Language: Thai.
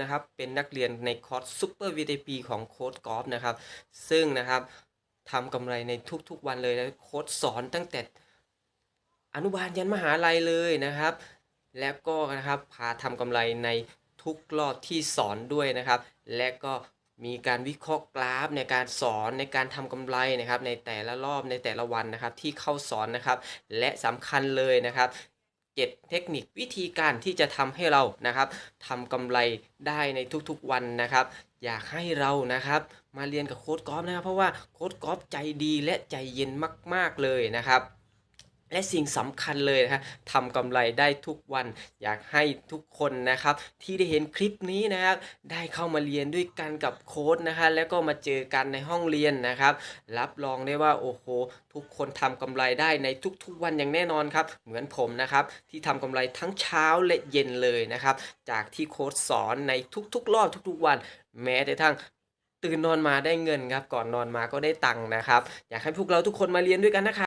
นะครับ เป็นนักเรียนในคอร์สซูเปอร์ VTP ของโค้ดกอล์ฟนะครับ ซึ่งนะครับทำกำไรในทุกๆวันเลยนะโค้ดสอนตั้งแต่อนุบาลยันมหาลัยเลยนะครับ และก็นะครับพาทำกำไรในทุกรอบที่สอนด้วยนะครับ และก็มีการวิเคราะห์กราฟในการสอนในการทำกำไรนะครับ ในแต่ละรอบในแต่ละวันนะครับที่เข้าสอนนะครับ และสำคัญเลยนะครับ เจ็ดเทคนิควิธีการที่จะทำให้เรานะครับทำกำไรได้ในทุกๆวันนะครับ อยากให้เรานะครับ มาเรียนกับโค้ดกอล์ฟนะครับ เพราะว่าโค้ดกอล์ฟใจดีและใจเย็นมาก ๆเลยนะครับ และสิ่งสำคัญเลยนะครับทำกำไรได้ทุกวัน อยากให้ทุกคนนะครับ ที่ได้เห็นคลิปนี้นะครับ ได้เข้ามาเรียนด้วยกันกับโค้ดนะคะแล้วก็มาเจอกันในห้องเรียนนะครับ รับรองได้ว่าโอ้โห ทุกคนทำกำไรได้ในทุกๆวันอย่างแน่นอนครับ เหมือนผมนะครับ ที่ทำกำไรทั้งเช้าและเย็นเลยนะครับ จากที่โค้ดสอนในทุกๆ รอบทุกๆวัน แม้แต่ทั้งตื่นนอนมาได้เงินครับ ก่อนนอนมาก็ได้ตังค์นะครับ อยากให้พวกเราทุกคนมาเรียนด้วยกันนะครับ